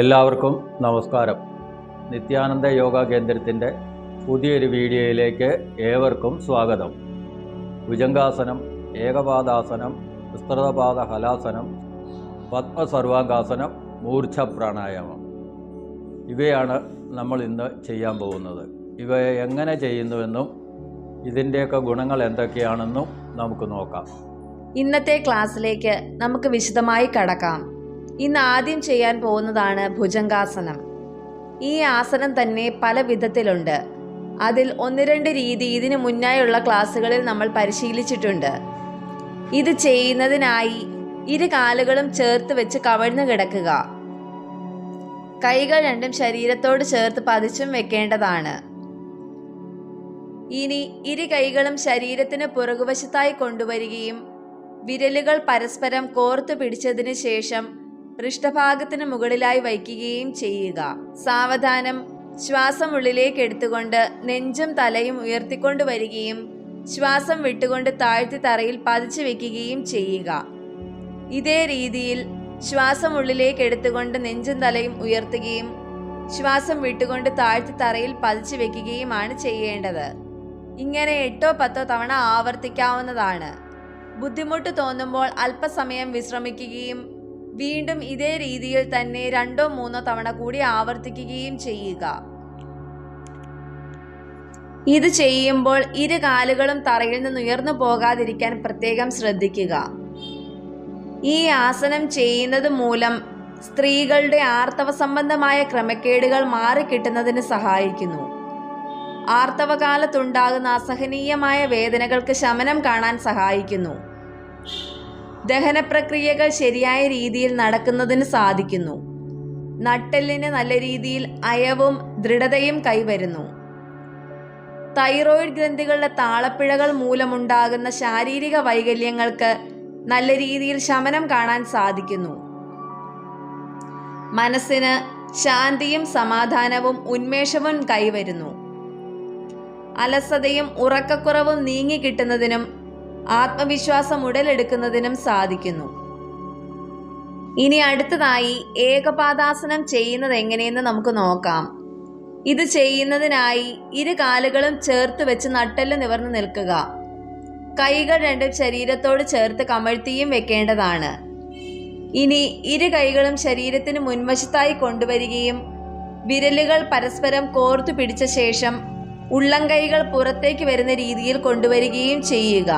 എല്ലാവർക്കും നമസ്കാരം. നിത്യാനന്ദ യോഗ കേന്ദ്രത്തിന്റെ പുതിയൊരു വീഡിയോയിലേക്ക് ഏവർക്കും സ്വാഗതം. ഭുജംഗാസനം ഏകപാദാസനം വിസ്തൃതപാദ ഹലാസനം പത്മസർവാംഗാസനം മൂർച്ഛ പ്രാണായാമം ഇവയാണ് നമ്മൾ ഇന്ന് ചെയ്യാൻ പോകുന്നത്. ഇവയെ എങ്ങനെ ചെയ്യുന്നുവെന്നും ഇതിന്റെയൊക്കെ ഗുണങ്ങൾ എന്തൊക്കെയാണെന്നും നമുക്ക് നോക്കാം. ഇന്നത്തെ ക്ലാസ്സിലേക്ക് നമുക്ക് വിശദമായി കടക്കാം. ഇന്ന് ആദ്യം ചെയ്യാൻ പോകുന്നതാണ് ഭുജങ്കാസനം ഈ ആസനം തന്നെ പല വിധത്തിലുണ്ട്. അതിൽ ഒന്ന് രണ്ട് രീതി ഇതിനു മുന്നായുള്ള ക്ലാസ്സുകളിൽ നമ്മൾ പരിശീലിച്ചിട്ടുണ്ട്. ഇത് ചെയ്യുന്നതിനായി ഇരു കാലുകളും ചേർത്ത് വെച്ച് കവഴ്ന്നു കിടക്കുക. കൈകൾ രണ്ടും ശരീരത്തോട് ചേർത്ത് പതിച്ചും വെക്കേണ്ടതാണ്. ഇനി ഇരു കൈകളും ശരീരത്തിന് പുറകുവശത്തായി കൊണ്ടുവരികയും വിരലുകൾ പരസ്പരം കോർത്തു പിടിച്ചതിന് ശേഷം പൃഷ്ഠഭാഗത്തിന് മുകളിലായി വയ്ക്കുകയും ചെയ്യുക. സാവധാനം ശ്വാസം ഉള്ളിലേക്ക് എടുത്തുകൊണ്ട് നെഞ്ചും തലയും ഉയർത്തിക്കൊണ്ടു വരികയും ശ്വാസം വിട്ടുകൊണ്ട് താഴ്ത്തി തറയിൽ പതിച്ചു വെക്കുകയും ചെയ്യുക. ഇതേ രീതിയിൽ ശ്വാസം ഉള്ളിലേക്ക് എടുത്തുകൊണ്ട് നെഞ്ചും തലയും ഉയർത്തുകയും ശ്വാസം വിട്ടുകൊണ്ട് താഴ്ത്തി തറയിൽ പതിച്ചു വെക്കുകയുമാണ് ചെയ്യേണ്ടത്. ഇങ്ങനെ എട്ടോ പത്തോ തവണ ആവർത്തിക്കാവുന്നതാണ്. ബുദ്ധിമുട്ട് തോന്നുമ്പോൾ അല്പസമയം വിശ്രമിക്കുകയും വീണ്ടും ഇതേ രീതിയിൽ തന്നെ രണ്ടോ മൂന്നോ തവണ കൂടി ആവർത്തിക്കുകയും ചെയ്യുക. ഇത് ചെയ്യുമ്പോൾ ഇരു കാലുകളും തറയിൽ നിന്ന് ഉയർന്നു പോകാതിരിക്കാൻ പ്രത്യേകം ശ്രദ്ധിക്കുക. ഈ ആസനം ചെയ്യുന്നത് മൂലം സ്ത്രീകളുടെ ആർത്തവ സംബന്ധമായ ക്രമക്കേടുകൾ മാറിക്കിട്ടുന്നതിന് സഹായിക്കുന്നു. ആർത്തവകാലത്തുണ്ടാകുന്ന അസഹനീയമായ വേദനകൾക്ക് ശമനം കാണാൻ സഹായിക്കുന്നു. ദഹനപ്രക്രിയകൾ ശരിയായ രീതിയിൽ നടക്കുന്നതിന് സാധിക്കുന്നു. നട്ടെല്ലിന് നല്ല രീതിയിൽ അയവും ദൃഢതയും കൈവരുന്നു. തൈറോയിഡ് ഗ്രന്ഥികളുടെ താളപ്പിഴകൾ മൂലമുണ്ടാകുന്ന ശാരീരിക വൈകല്യങ്ങൾക്ക് നല്ല രീതിയിൽ ശമനം കാണാൻ സാധിക്കുന്നു. മനസ്സിന് ശാന്തിയും സമാധാനവും ഉന്മേഷവും കൈവരുന്നു. അലസതയും ഉറക്കക്കുറവും നീങ്ങിക്കിട്ടുന്നതിനും ആത്മവിശ്വാസം ഉടലെടുക്കുന്നതിനും സാധിക്കുന്നു. ഇനി അടുത്തതായി ഏകപാദാസനം ചെയ്യുന്നത് എങ്ങനെയെന്ന് നമുക്ക് നോക്കാം. ഇത് ചെയ്യുന്നതിനായി ഇരു കാലുകളും ചേർത്ത് വെച്ച് നട്ടെല്ല് നിവർന്നു നിൽക്കുക. കൈകൾ രണ്ടും ശരീരത്തോട് ചേർത്ത് കമഴ്ത്തിയും വെക്കേണ്ടതാണ്. ഇനി ഇരു കൈകളും ശരീരത്തിന് മുൻവശത്തായി കൊണ്ടുവരികയും വിരലുകൾ പരസ്പരം കോർത്തു പിടിച്ച ശേഷം ഉള്ളംകൈകൾ പുറത്തേക്ക് വരുന്ന രീതിയിൽ കൊണ്ടുവരികയും ചെയ്യുക.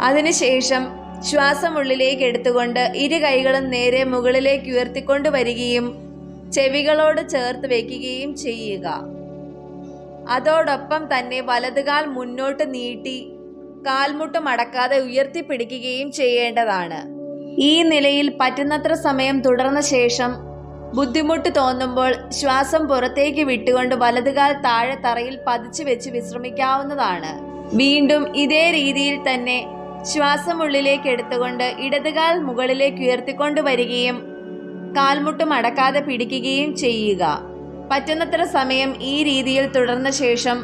അതിനുശേഷം ശ്വാസം ഉള്ളിലേക്ക് എടുത്തുകൊണ്ട് ഇരു കൈകളും നേരെ മുകളിലേക്ക് ഉയർത്തിക്കൊണ്ട് വരികയും ചെവികളോട് ചേർത്ത് വയ്ക്കുകയും ചെയ്യുക. അതോടൊപ്പം തന്നെ വലതുകാൽ മുന്നോട്ട് നീട്ടി കാൽമുട്ട് മടക്കാതെ ഉയർത്തിപ്പിടിക്കുകയും ചെയ്യേണ്ടതാണ്. ഈ നിലയിൽ പറ്റുന്നത്ര സമയം തുടർന്ന ശേഷം ബുദ്ധിമുട്ട് തോന്നുമ്പോൾ ശ്വാസം പുറത്തേക്ക് വിട്ടുകൊണ്ട് വലതുകാൽ താഴെ തറയിൽ പതിച്ചു വെച്ച് വിശ്രമിക്കാവുന്നതാണ്. വീണ്ടും ഇതേ രീതിയിൽ തന്നെ ശ്വാസം ഉള്ളിലേക്ക് എടുത്തുകൊണ്ട് ഇടതുകാൽ മുകളിലേക്ക് ഉയർത്തിക്കൊണ്ട് വരികയും കാൽമുട്ട് മടക്കാതെ പിടിക്കുകയും ചെയ്യുക. പറ്റുന്നത്ര സമയം ഈ രീതിയിൽ തുടർന്ന ശേഷം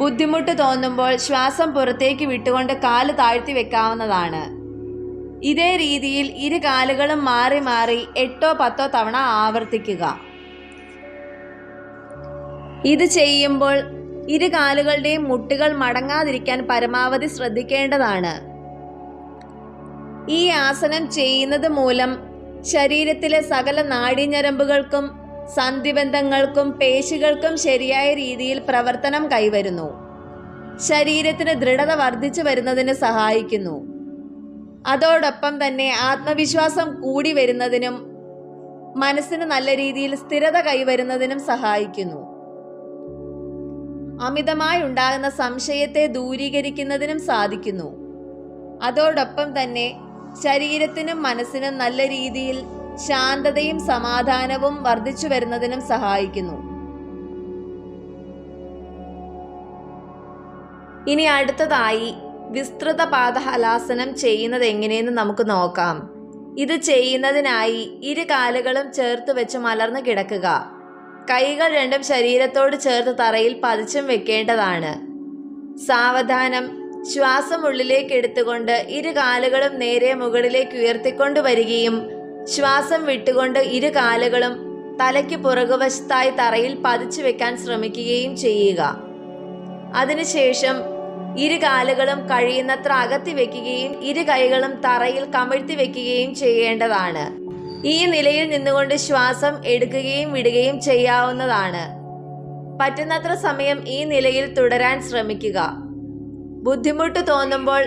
ബുദ്ധിമുട്ട് തോന്നുമ്പോൾ ശ്വാസം പുറത്തേക്ക് വിട്ടുകൊണ്ട് കാൽ താഴ്ത്തി വെക്കാവുന്നതാണ്. ഇതേ രീതിയിൽ ഇരു കാലുകളും മാറി മാറി എട്ടോ പത്തോ തവണ ആവർത്തിക്കുക. ഇത് ചെയ്യുമ്പോൾ ഇരു കാലുകളുടെയും മുട്ടുകൾ മടങ്ങാതിരിക്കാൻ പരമാവധി ശ്രദ്ധിക്കേണ്ടതാണ്. ഈ ആസനം ചെയ്യുന്നത് മൂലം ശരീരത്തിലെ സകല നാഡീഞരമ്പുകൾക്കും സന്ധിബന്ധങ്ങൾക്കും പേശികൾക്കും ശരിയായ രീതിയിൽ പ്രവർത്തനം കൈവരുന്നു. ശരീരത്തിന് ദൃഢത വർദ്ധിച്ചു വരുന്നതിന് സഹായിക്കുന്നു. അതോടൊപ്പം തന്നെ ആത്മവിശ്വാസം കൂടി വരുന്നതിനും മനസ്സിന് നല്ല രീതിയിൽ സ്ഥിരത കൈവരുന്നതിനും സഹായിക്കുന്നു. അമിതമായി ഉണ്ടാകുന്ന സംശയത്തെ ദൂരീകരിക്കുന്നതിനും സാധിക്കുന്നു. അതോടൊപ്പം തന്നെ ശരീരത്തിനും മനസ്സിനും നല്ല രീതിയിൽ ശാന്തതയും സമാധാനവും വർദ്ധിച്ചു വരുന്നതിനും സഹായിക്കുന്നു. ഇനി അടുത്തതായി വിസ്തൃത പാദഹലാസനം ചെയ്യുന്നത് എങ്ങനെയെന്ന് നമുക്ക് നോക്കാം. ഇത് ചെയ്യുന്നതിനായി ഇരു കാലുകളും ചേർത്ത് വെച്ച് മലർന്നു കിടക്കുക. കൈകൾ രണ്ടും ശരീരത്തോട് ചേർത്ത് തറയിൽ പതിച്ചും വെക്കേണ്ടതാണ്. സാവധാനം. ശ്വാസം ഉള്ളിലേക്ക് എടുത്തുകൊണ്ട് ഇരു കാലുകളും നേരെ മുകളിലേക്ക് ഉയർത്തിക്കൊണ്ട് വരികയും ശ്വാസം വിട്ടുകൊണ്ട് ഇരു കാലുകളും തലയ്ക്ക് പുറകുവശത്തായി തറയിൽ പതിച്ചു വെക്കാൻ ശ്രമിക്കുകയും ചെയ്യുക. അതിനുശേഷം ഇരു കാലുകളും കഴിയുന്നത്ര അകത്തി വെക്കുകയും ഇരു കൈകളും തറയിൽ കമഴ്ത്തി വെക്കുകയും ചെയ്യേണ്ടതാണ്. ഈ നിലയിൽ നിന്നുകൊണ്ട് ശ്വാസം എടുക്കുകയും വിടുകയും ചെയ്യാവുന്നതാണ്. പറ്റുന്നത്ര സമയം ഈ നിലയിൽ തുടരാൻ ശ്രമിക്കുക. ബുദ്ധിമുട്ട് തോന്നുമ്പോൾ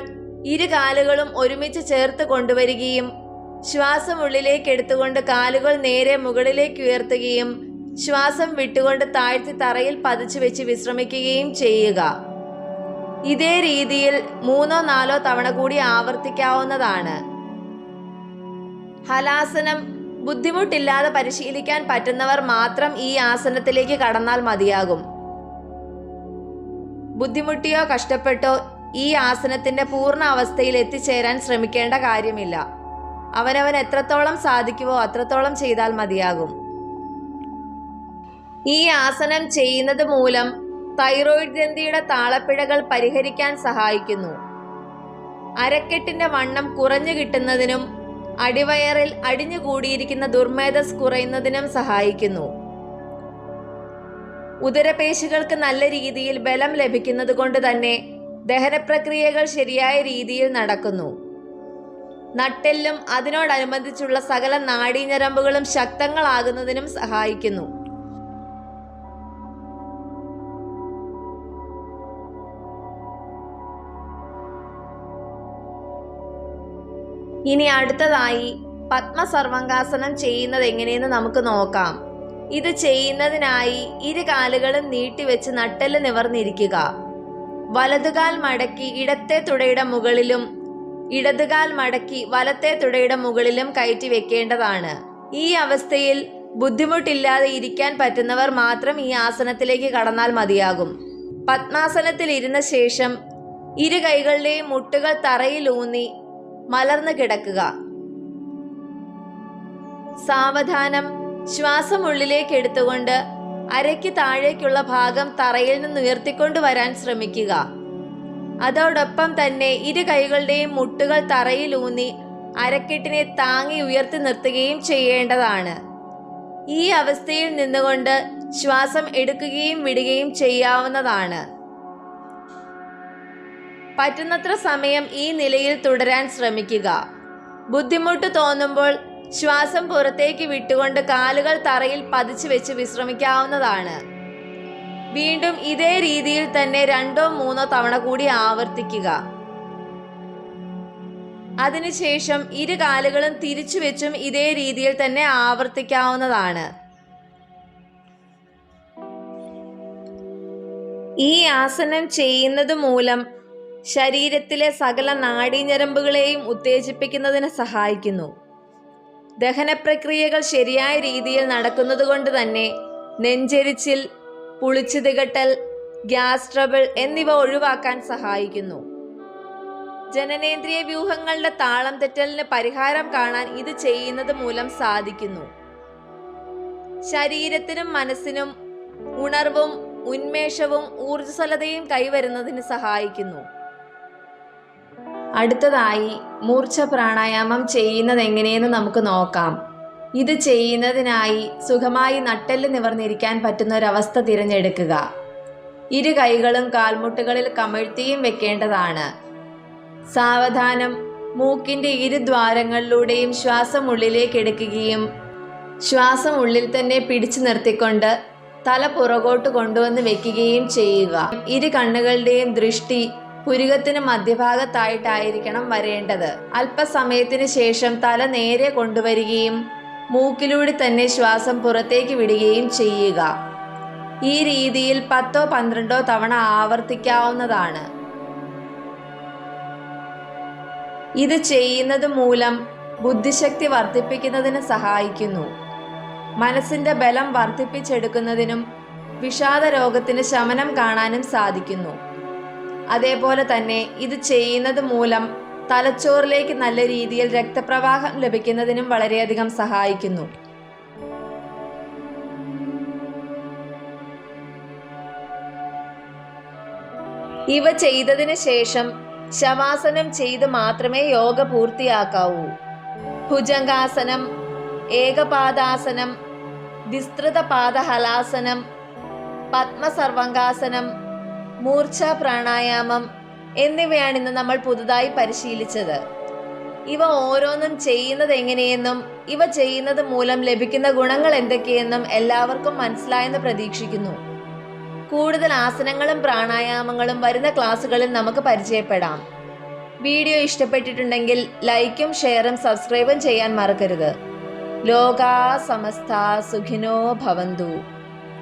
ഇരു കാലുകളും ഒരുമിച്ച് ചേർത്ത് കൊണ്ടുവരികയും ശ്വാസം ഉള്ളിലേക്ക് എടുത്തുകൊണ്ട് കാലുകൾ നേരെ മുകളിലേക്ക് ഉയർത്തുകയും ശ്വാസം വിട്ടുകൊണ്ട് താഴ്ത്തി തറയിൽ പതിച്ചു വെച്ച് വിശ്രമിക്കുകയും ചെയ്യുക. ഇതേ രീതിയിൽ മൂന്നോ നാലോ തവണ കൂടി ആവർത്തിക്കാവുന്നതാണ്. ഹലാസനം ബുദ്ധിമുട്ടില്ലാതെ പരിശീലിക്കാൻ പറ്റുന്നവർ മാത്രം ഈ ആസനത്തിലേക്ക് കടന്നാൽ മതിയാകും. ബുദ്ധിമുട്ടിയോ കഷ്ടപ്പെട്ടോ ഈ ആസനത്തിന്റെ പൂർണ അവസ്ഥയിൽ എത്തിച്ചേരാൻ ശ്രമിക്കേണ്ട കാര്യമില്ല. അവനവൻ എത്രത്തോളം സാധിക്കുമോ അത്രത്തോളം ചെയ്താൽ മതിയാകും. ഈ ആസനം ചെയ്യുന്നത് മൂലം തൈറോയിഡ് ഗ്രന്ഥിയുടെ താളപ്പിഴകൾ പരിഹരിക്കാൻ സഹായിക്കുന്നു. അരക്കെട്ടിന്റെ വണ്ണം കുറഞ്ഞു കിട്ടുന്നതിനും അടിവയറിൽ അടിഞ്ഞുകൂടിയിരിക്കുന്ന ദുർമേധസ് കുറയുന്നതിനും സഹായിക്കുന്നു. ഉദരപേശികൾക്ക് നല്ല രീതിയിൽ ബലം ലഭിക്കുന്നത് കൊണ്ട് തന്നെ ദഹനപ്രക്രിയകൾ ശരിയായ രീതിയിൽ നടക്കുന്നു. നട്ടെല്ലും അതിനോടനുബന്ധിച്ചുള്ള സകല നാഡീഞരമ്പുകളും ശക്തങ്ങളാകുന്നതിനും സഹായിക്കുന്നു. ഇനി അടുത്തതായി പത്മസർവങ്കാസനം ചെയ്യുന്നത് എങ്ങനെയെന്ന് നമുക്ക് നോക്കാം. ഇത് ചെയ്യുന്നതിനായി ഇരു കാലുകളും നീട്ടിവെച്ച് നട്ടെല്ല് നിവർന്നിരിക്കുക. വലതുകാൽ മടക്കി ഇടത്തെ തുടയുടെ മുകളിലും ഇടതുകാൽ മടക്കി വലത്തെ തുടയുടെ മുകളിലും കയറ്റി വെക്കേണ്ടതാണ്. ഈ അവസ്ഥയിൽ ബുദ്ധിമുട്ടില്ലാതെ ഇരിക്കാൻ പറ്റുന്നവർ മാത്രം ഈ ആസനത്തിലേക്ക് കടന്നാൽ മതിയാകും. പത്മാസനത്തിൽ ഇരുന്ന ശേഷം ഇരു കൈകളുടെയും മുട്ടുകൾ തറയിലൂന്നി മലർന്നു കിടക്കുക. സാവധാനം ശ്വാസം ഉള്ളിലേക്ക് എടുത്തുകൊണ്ട് അരയ്ക്ക് താഴേക്കുള്ള ഭാഗം തറയിൽ നിന്ന് ഉയർത്തിക്കൊണ്ട് വരാൻ ശ്രമിക്കുക. അതോടൊപ്പം തന്നെ ഇരു കൈകളുടെയും മുട്ടുകൾ തറയിൽ ഊന്നി അരക്കെട്ടിനെ താങ്ങി ഉയർത്തി നിർത്തുകയും ചെയ്യേണ്ടതാണ്. ഈ അവസ്ഥയിൽ നിന്നുകൊണ്ട് ശ്വാസം എടുക്കുകയും വിടുകയും ചെയ്യാവുന്നതാണ്. പറ്റുന്നത്ര സമയം ഈ നിലയിൽ തുടരാൻ ശ്രമിക്കുക. ബുദ്ധിമുട്ട് തോന്നുമ്പോൾ ശ്വാസം പുറത്തേക്ക് വിട്ടുകൊണ്ട് കാലുകൾ തറയിൽ പതിച്ചു വെച്ച് വിശ്രമിക്കാവുന്നതാണ്. വീണ്ടും ഇതേ രീതിയിൽ തന്നെ രണ്ടോ മൂന്നോ തവണ കൂടി ആവർത്തിക്കുക. അതിനുശേഷം ഇരു കാലുകളും തിരിച്ചു വെച്ചും ഇതേ രീതിയിൽ തന്നെ ആവർത്തിക്കാവുന്നതാണ്. ഈ ആസനം ചെയ്യുന്നത് മൂലം ശരീരത്തിലെ സകല നാഡീഞരമ്പുകളെയും ഉത്തേജിപ്പിക്കുന്നതിന് സഹായിക്കുന്നു. ദഹനപ്രക്രിയകൾ ശരിയായ രീതിയിൽ നടക്കുന്നതുകൊണ്ട് തന്നെ നെഞ്ചെരിച്ചിൽ പുളിച്ചു തികട്ടൽ ഗ്യാസ് ട്രബിൾ എന്നിവ ഒഴിവാക്കാൻ സഹായിക്കുന്നു. ജനനേന്ദ്രിയ വ്യൂഹങ്ങളുടെ താളം തെറ്റലിന് പരിഹാരം കാണാൻ ഇത് ചെയ്യുന്നത് മൂലം സാധിക്കുന്നു. ശരീരത്തിനും മനസ്സിനും ഉണർവും ഉന്മേഷവും ഊർജസ്വലതയും കൈവരുന്നതിന് സഹായിക്കുന്നു. അടുത്തതായി മൂർച്ച പ്രാണായാമം ചെയ്യുന്നത് എങ്ങനെയെന്ന് നമുക്ക് നോക്കാം. ഇത് ചെയ്യുന്നതിനായി സുഖമായി നട്ടെല്ല് നിവർന്നിരിക്കാൻ പറ്റുന്ന ഒരവസ്ഥ തിരഞ്ഞെടുക്കുക. ഇരു കൈകളും കാൽമുട്ടുകളിൽ കമഴ്ത്തിയും വെക്കേണ്ടതാണ്. സാവധാനം മൂക്കിന്റെ ഇരു ദ്വാരങ്ങളിലൂടെയും ശ്വാസം ഉള്ളിലേക്ക് എടുക്കുകയും ശ്വാസം ഉള്ളിൽ തന്നെ പിടിച്ചു നിർത്തിക്കൊണ്ട് തല പുറകോട്ട് കൊണ്ടുവന്ന് വെക്കുകയും ചെയ്യുക. ഇരു കണ്ണുകളുടെയും ദൃഷ്ടി പുരുകത്തിന് മധ്യഭാഗത്തായിട്ടായിരിക്കണം വരേണ്ടത്. അല്പസമയത്തിന് ശേഷം തല നേരെ കൊണ്ടുവരികയും മൂക്കിലൂടെ തന്നെ ശ്വാസം പുറത്തേക്ക് വിടുകയും ചെയ്യുക. ഈ രീതിയിൽ പത്തോ പന്ത്രണ്ടോ തവണ ആവർത്തിക്കാവുന്നതാണ്. ഇത് ചെയ്യുന്നത് മൂലം ബുദ്ധിശക്തി വർദ്ധിപ്പിക്കുന്നതിന് സഹായിക്കുന്നു. മനസ്സിന്റെ ബലം വർദ്ധിപ്പിച്ചെടുക്കുന്നതിനും വിഷാദ രോഗത്തിന് ശമനം കാണാനും സാധിക്കുന്നു. അതേപോലെ തന്നെ ഇത് ചെയ്യുന്നത് മൂലം തലച്ചോറിലേക്ക് നല്ല രീതിയിൽ രക്തപ്രവാഹം ലഭിക്കുന്നതിനും വളരെയധികം സഹായിക്കുന്നു. ഇവ ചെയ്തതിന് ശേഷം ശവാസനം ചെയ്ത് മാത്രമേ യോഗ പൂർത്തിയാക്കാവൂ. ഭുജംഗാസനം ഏകപാദാസനം വിസ്തൃത പാദഹലാസനം പത്മസർവങ്കാസനം മൂർച്ഛ പ്രാണായാമം എന്നിവയാണ് ഇന്ന് നമ്മൾ പുതുതായി പരിശീലിച്ചത്. ഇവ ഓരോന്നും ചെയ്യുന്നത് എങ്ങനെയെന്നും ഇവ ചെയ്യുന്നത് മൂലം ലഭിക്കുന്ന ഗുണങ്ങൾ എന്തൊക്കെയെന്നും എല്ലാവർക്കും മനസ്സിലായെന്ന് പ്രതീക്ഷിക്കുന്നു. കൂടുതൽ ആസനങ്ങളും പ്രാണായാമങ്ങളും വരുന്ന ക്ലാസ്സുകളിൽ നമുക്ക് പരിചയപ്പെടാം. വീഡിയോ ഇഷ്ടപ്പെട്ടിട്ടുണ്ടെങ്കിൽ ലൈക്കും ഷെയറും സബ്സ്ക്രൈബും ചെയ്യാൻ മറക്കരുത്. ലോകാ സമസ്ത സുഖിനോ ഭവന്തു.